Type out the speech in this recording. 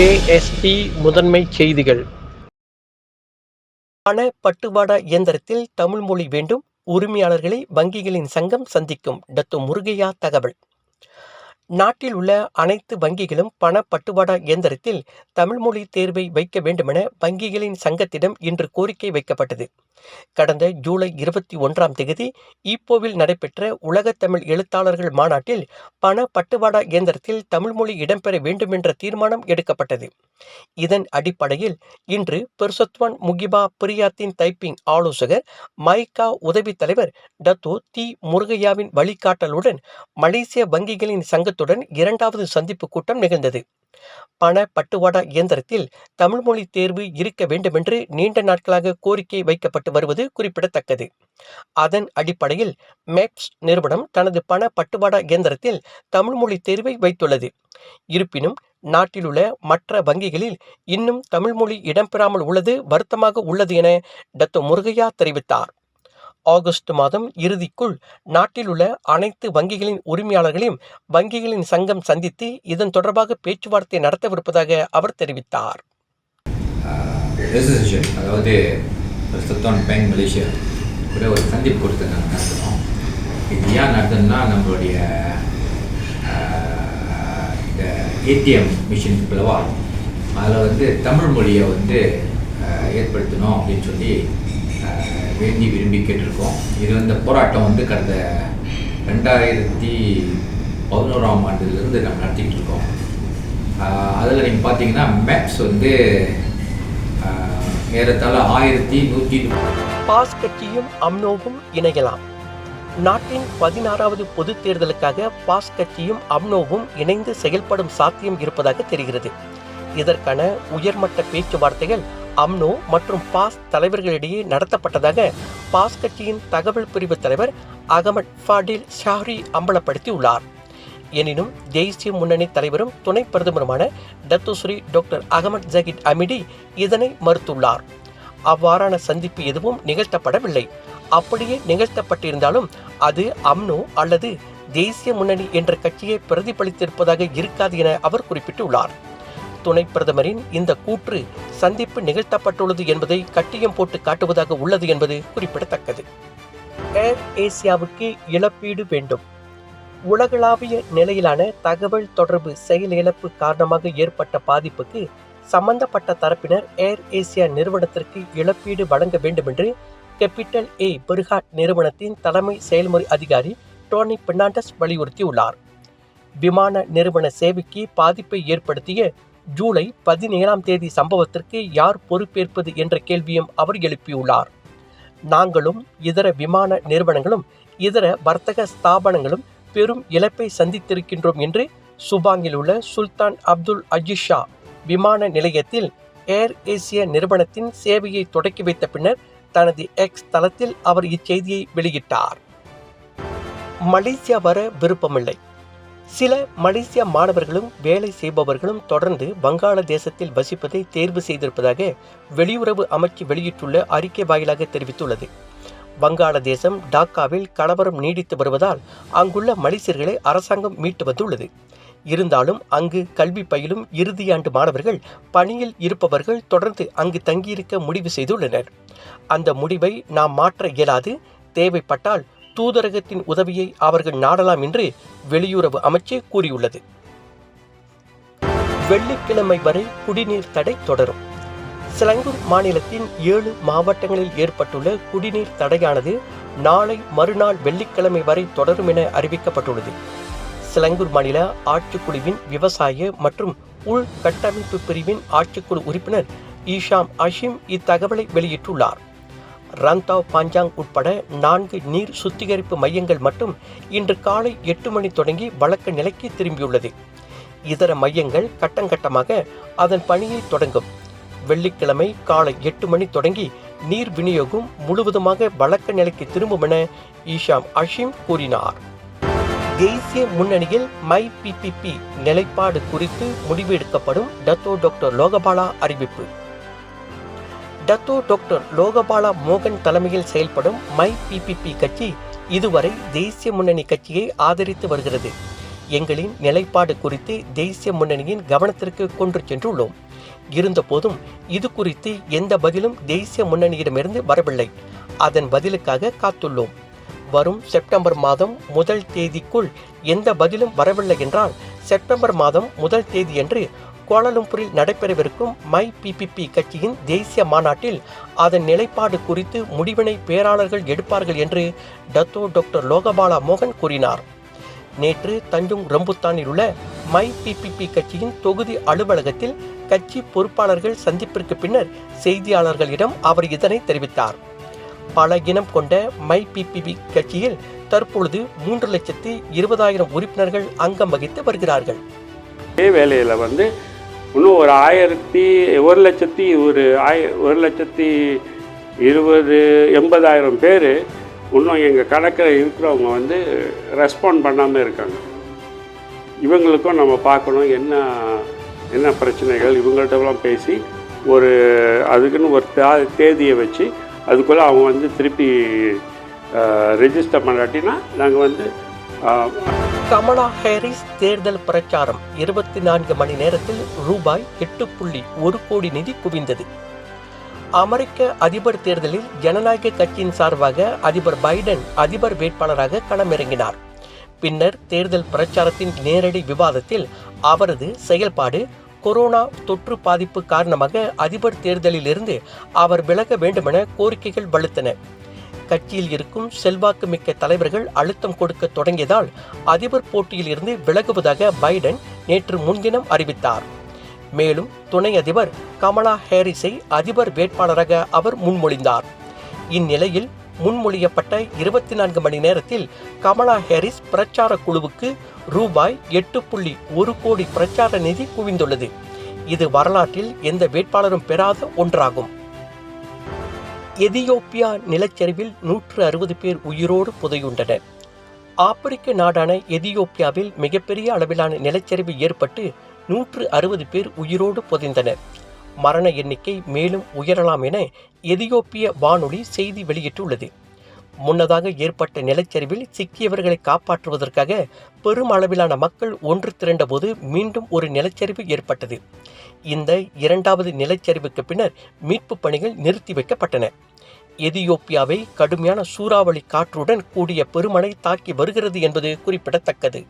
KST முதன்மை செய்திகள். பண பட்டுவாடா இயந்திரத்தில் தமிழ் மொழி வேண்டும் உரிமையாளர்களை வங்கிகளின் சங்கம் சந்திக்கும் டத்து முருகையா தகவல். நாட்டில் உள்ள அனைத்து வங்கிகளும் பண பட்டுவாடா இயந்திரத்தில் தமிழ்மொழி தேர்வை வைக்க வேண்டுமென வங்கிகளின் சங்கத்திடம் இன்று கோரிக்கை வைக்கப்பட்டது. கடந்த ஜூலை இருபத்தி ஒன்றாம் தேதி ஈப்போவில் நடைபெற்ற உலகத் தமிழ் எழுத்தாளர்கள் மாநாட்டில் பண பட்டுவாடா இயந்திரத்தில் தமிழ்மொழி இடம்பெற இடம்பெற வேண்டுமென்ற தீர்மானம் எடுக்கப்பட்டது. இதன் அடிப்படையில் இன்று பெர்சத்வான் முகிபா பிரியாத்தின் டைப்பிங் ஆலோசகர் மைகா உதவித் தலைவர் டத்தோ தி முருகையாவின் வழிகாட்டலுடன் மலேசிய வங்கிகளின் சங்கத்துடன் இரண்டாவது சந்திப்பு கூட்டம் நிகழ்ந்தது. பண பட்டுவாடா இயந்திரத்தில் தமிழ்மொழி தேர்வு இருக்க வேண்டுமென்று நீண்ட நாட்களாக கோரிக்கை வைக்கப்பட்டு வருவது குறிப்பிடத்தக்கது. அதன் அடிப்படையில் மேப்ஸ் நிறுவனம் தனது பண பட்டுவாடா இயந்திரத்தில் தமிழ்மொழி தேர்வை வைத்துள்ளது. இருப்பினும் நாட்டிலுள்ள மற்ற வங்கிகளில் இன்னும் தமிழ்மொழி இடம்பெறாமல் உள்ளது வருத்தமாக உள்ளது என டத்தோ முருகையா தெரிவித்தார். ஆகஸ்ட் மாதம் இறுதிக்குள் நாட்டில் உள்ள அனைத்து வங்கிகளின் உரிமையாளர்களையும் வங்கிகளின் சங்கம் சந்தித்து இதன் தொடர்பாக பேச்சுவார்த்தை நடத்தவிருப்பதாக அவர் தெரிவித்தார். அதாவது சத்தான் பேங்க் மலேசியா கூட ஒரு சந்திப்பு இது ஏன் நம்மளுடைய இந்த ஏடிஎம் மிஷின் பிளவா அதில் வந்து தமிழ் மொழியை வந்து ஏற்படுத்தணும் அப்படின்னு சொல்லி வேண்டி விரும்பி கேட்டிருக்கோம். இது இந்த போராட்டம் வந்து கடந்த ரெண்டாயிரத்தி பதினோராம் ஆண்டுலேருந்து நம்ம நடத்திக்கிட்டு இருக்கோம். அதில் நீங்கள் பார்த்தீங்கன்னா மேப்ஸ் வந்து ஆஹ், ஏறத்தாழ ஆயிரத்தி நூற்றி பாஸ் கட்சியும் அம்னோவும் இணையலாம். நாட்டின் பதினாறாவது பொதுத் தேர்தலுக்காக பாஸ் கட்சியும் அம்னோவும் இணைந்து செயல்படும் சாத்தியம் இருப்பதாக தெரிகிறது. இதற்கான உயர்மட்ட பேச்சுவார்த்தைகள் அம்னோ மற்றும் பாஸ் தலைவர்களிடையே நடத்தப்பட்டதாக பாஸ் கட்சியின் தகவல் பிரிவு தலைவர் அகமட் ஃபாடில் ஷாஹ்ரி அம்பலப்படுத்தியுள்ளார். எனினும் தேசிய முன்னணி தலைவரும் துணை பிரதமருமான Datuk Seri doctor Ahmad Zahid Hamidi இதனை மறுத்துள்ளார். அவ்வாறான சந்திப்பு எதுவும் நிகழ்த்தப்படவில்லை. அப்படியே நிகழ்த்தப்பட்டிருந்தாலும் அது அம்னோ அல்லது தேசிய முன்னணி என்ற கட்சியை பிரதிபலித்திருப்பதாக இருக்காது என அவர் குறிப்பிட்டுள்ளார். துணை பிரதமரின் இந்த கூற்று சந்திப்பு நிகழ்த்தப்பட்டுள்ளது என்பதை கட்டியம் போட்டு காட்டுவதாக உள்ளது என்பது குறிப்பிடத்தக்கது. ஏர் ஏசியாவுக்கு இழப்பீடு வேண்டும். உலகளாவிய நிலையிலான தகவல் தொடர்பு செயலிழப்பு காரணமாக ஏற்பட்ட பாதிப்புக்கு சம்பந்தப்பட்ட தரப்பினர் ஏர் ஏசியா நிறுவனத்திற்கு இழப்பீடு வழங்க வேண்டுமென்று கேபிட்டல் ஏ பெர்ஹாட் நிறுவனத்தின் தலைமை செயல்முறை அதிகாரி டோனி பெர்னாண்டஸ் வலியுறுத்தியுள்ளார். விமான நிறுவன சேவைக்கு பாதிப்பை ஏற்படுத்திய ஜூலை பதினேழாம் தேதி சம்பவத்திற்கு யார் பொறுப்பேற்பது என்ற கேள்வியும் அவர் எழுப்பியுள்ளார். நாங்களும் இதர விமான நிறுவனங்களும் இதர வர்த்தக ஸ்தாபனங்களும் பெரும் இழப்பை சந்தித்திருக்கின்றோம் என்று சுபாங்கில் உள்ள சுல்தான் அப்துல் அஜிஷா விமான நிலையத்தில் ஏர் ஏசியா நிறுவனத்தின் சேவையை தொடக்கி வைத்த பின்னர் தனது எக்ஸ் தளத்தில் அவர் இச்செய்தியை வெளியிட்டார். மலேசியா வர விருப்பமில்லை. சில மலேசிய மாணவர்களும் வேலை செய்பவர்களும் தொடர்ந்து வங்காளதேசத்தில் வசிப்பதை தேர்வு செய்திருப்பதாக வெளியுறவு அமைச்சு வெளியிட்டுள்ள அறிக்கை வாயிலாக தெரிவித்துள்ளது. வங்காளதேசம் டாக்காவில் கலவரம் நீடித்து வருவதால் அங்குள்ள மலேசியர்களை அரசாங்கம் மீட்டு வந்துள்ளது. இருந்தாலும் அங்கு கல்வி பயிலும் இறுதியாண்டு மாணவர்கள் பணியில் இருப்பவர்கள் தொடர்ந்து அங்கு தங்கியிருக்க முடிவு செய்துள்ளனர். அந்த முடிவை நாம் மாற்ற இயலாது. தேவைப்பட்டால் தூதரகத்தின் உதவியை அவர்கள் நாடலாம் என்று வெளியுறவு அமைச்சு கூறியுள்ளது. வெள்ளிக்கிழமை வரை குடிநீர் தடை தொடரும். சிலங்கூர் மாநிலத்தின் ஏழு மாவட்டங்களில் ஏற்பட்டுள்ள குடிநீர் தடையானது நாளை மறுநாள் வெள்ளிக்கிழமை வரை தொடரும் என அறிவிக்கப்பட்டுள்ளது. சிலங்கூர் மாநில ஆட்சிக்குழுவின் விவசாய மற்றும் உள்கட்டமைப்பு பிரிவின் ஆட்சிக்குழு உறுப்பினர் ஈஷாம் அஷிம் இத்தகவலை வெளியிட்டுள்ளார். ரந்தாவ் பாஞ்சாங் உட்பட நான்கு நீர் சுத்திகரிப்பு மையங்கள் மட்டும் இன்று காலை எட்டு மணி தொடங்கி வழக்க நிலைக்கு திரும்பியுள்ளது. இதர மையங்கள் கட்டங்கட்டமாக அதன் பணியை தொடங்கும். வெள்ளிக்கிழமை காலை எட்டு மணி தொடங்கி நீர் விநியோகம் முழுவதுமாக வழக்க நிலைக்கு திரும்பும் என ஈஷாம் அஷிம் கூறினார். தேசிய முன்னணியில் மை பிபிபி நிலைப்பாடு குறித்து முடிவு எடுக்கப்படும் டத்தோ டாக்டர் லோகபாலா அறிவிப்பு. டத்தோ டாக்டர் லோகபாலா மோகன் தலைமையில் செயல்படும் மை பிபிபி கட்சி இதுவரை தேசிய முன்னணி கட்சியை ஆதரித்து வருகிறது. எங்களின் நிலைப்பாடு குறித்து தேசிய முன்னணியின் கவனத்திற்கு கொண்டு சென்றுள்ளோம். இருந்தபோதும் இது குறித்து எந்த பதிலும் தேசிய முன்னணியிடமிருந்து வரவில்லை. அதன் பதிலுக்காக காத்துள்ளோம். வரும் செப்டம்பர் மாதம் முதல் தேதிக்குள் எந்த பதிலும் வரவில்லை என்றால் செப்டம்பர் மாதம் முதல் தேதியன்று கோலாலம்பூரில் நடைபெறவிருக்கும் மை பிபிபி கட்சியின் தேசிய மாநாட்டில் அதன் நிலைப்பாடு குறித்து முடிவினை பேராளர்கள் எடுப்பார்கள் என்று டத்தோ டாக்டர் லோகபாலா மோகன் கூறினார். நேற்று தஞ்சோங் ரம்புத்தானில் உள்ள மை பிபிபி கட்சியின் தொகுதி அலுவலகத்தில் கட்சி பொறுப்பாளர்கள் சந்திப்பிற்கு பின்னர் செய்தியாளர்களிடம் அவர் இதனை தெரிவித்தார். பல இனம் கொண்ட மை பிபிபி கட்சியில் தற்பொழுது மூன்று லட்சத்து இருபதாயிரம் உறுப்பினர்கள் அங்கம் வகித்து வருகிறார்கள். அதே வேலையில் வந்து இன்னும் ஒரு ஆயிரத்தி ஒரு லட்சத்தி ஒரு ஆய ஒரு லட்சத்தி இருபது எண்பதாயிரம் பேர் இன்னும் எங்கள் கணக்கில் இருக்கிறவங்க வந்து ரெஸ்பாண்ட் பண்ணாமல் இருக்காங்க. இவங்களுக்கும் நம்ம பார்க்கணும் என்ன என்ன பிரச்சனைகள் இவங்கள்ட்டலாம் பேசி ஒரு அதுக்குன்னு ஒரு தா தேதியை வச்சு அதுக்குள்ளே அவங்க வந்து திருப்பி ரெஜிஸ்டர் பண்ணாட்டினா நாங்கள் வந்து கமலா ஹாரிஸ் தேர்தல் பிரச்சாரம் இருபத்தி நான்கு மணி நேரத்தில் ரூபாய் எட்டு புள்ளி ஒரு கோடி நிதி குவிந்தது. அமெரிக்க அதிபர் தேர்தலில் ஜனநாயக கட்சியின் சார்பாக அதிபர் பைடன் அதிபர் வேட்பாளராக களமிறங்கினார். பின்னர் தேர்தல் பிரச்சாரத்தின் நேரடி விவாதத்தில் அவரது செயல்பாடு கொரோனா தொற்று பாதிப்பு காரணமாக அதிபர் தேர்தலிலிருந்து அவர் விலக வேண்டுமென கோரிக்கைகள் வலுத்தன. கட்சியில் இருக்கும் செல்வாக்கு மிக்க தலைவர்கள் அழுத்தம் கொடுக்க தொடங்கியதால் அதிபர் போட்டியில் இருந்து விலகுவதாக பைடன் நேற்று முன்தினம் அறிவித்தார். மேலும் துணை அதிபர் கமலா ஹேரிஸை அதிபர் வேட்பாளராக அவர் முன்மொழிந்தார். இந்நிலையில் முன்மொழியப்பட்ட இருபத்தி நான்கு மணி நேரத்தில் கமலா ஹேரிஸ் பிரச்சார குழுவுக்கு ரூபாய் எட்டு புள்ளி ஒரு கோடி பிரச்சார நிதி குவிந்துள்ளது. இது வரலாற்றில் எந்த வேட்பாளரும் பெறாத ஒன்றாகும். எதியோப்பியா நிலச்சரிவில் நூற்று அறுபது பேர் உயிரோடு புதையுண்டனர். ஆப்பிரிக்க நாடான எதியோப்பியாவில் மிகப்பெரிய அளவிலான நிலச்சரிவு ஏற்பட்டு நூற்று அறுபது பேர் உயிரோடு புதைந்தனர். மரண எண்ணிக்கை மேலும் உயரலாம் என எதியோப்பிய வானொலி செய்தி வெளியிட்டுள்ளது. முன்னதாக ஏற்பட்ட நிலச்சரிவில் சிக்கியவர்களை காப்பாற்றுவதற்காக பெரும் அளவிலான மக்கள் ஒன்று திரண்டபோது மீண்டும் ஒரு நிலச்சரிவு ஏற்பட்டது. இந்த இரண்டாவது நிலச்சரிவுக்கு பின்னர் மீட்பு பணிகள் நிறுத்தி வைக்கப்பட்டன. எதியோப்பியாவை கடுமையான சூறாவளி காற்றுடன் கூடிய பெருமழை தாக்கி வருகிறது என்பது குறிப்பிடத்தக்கது.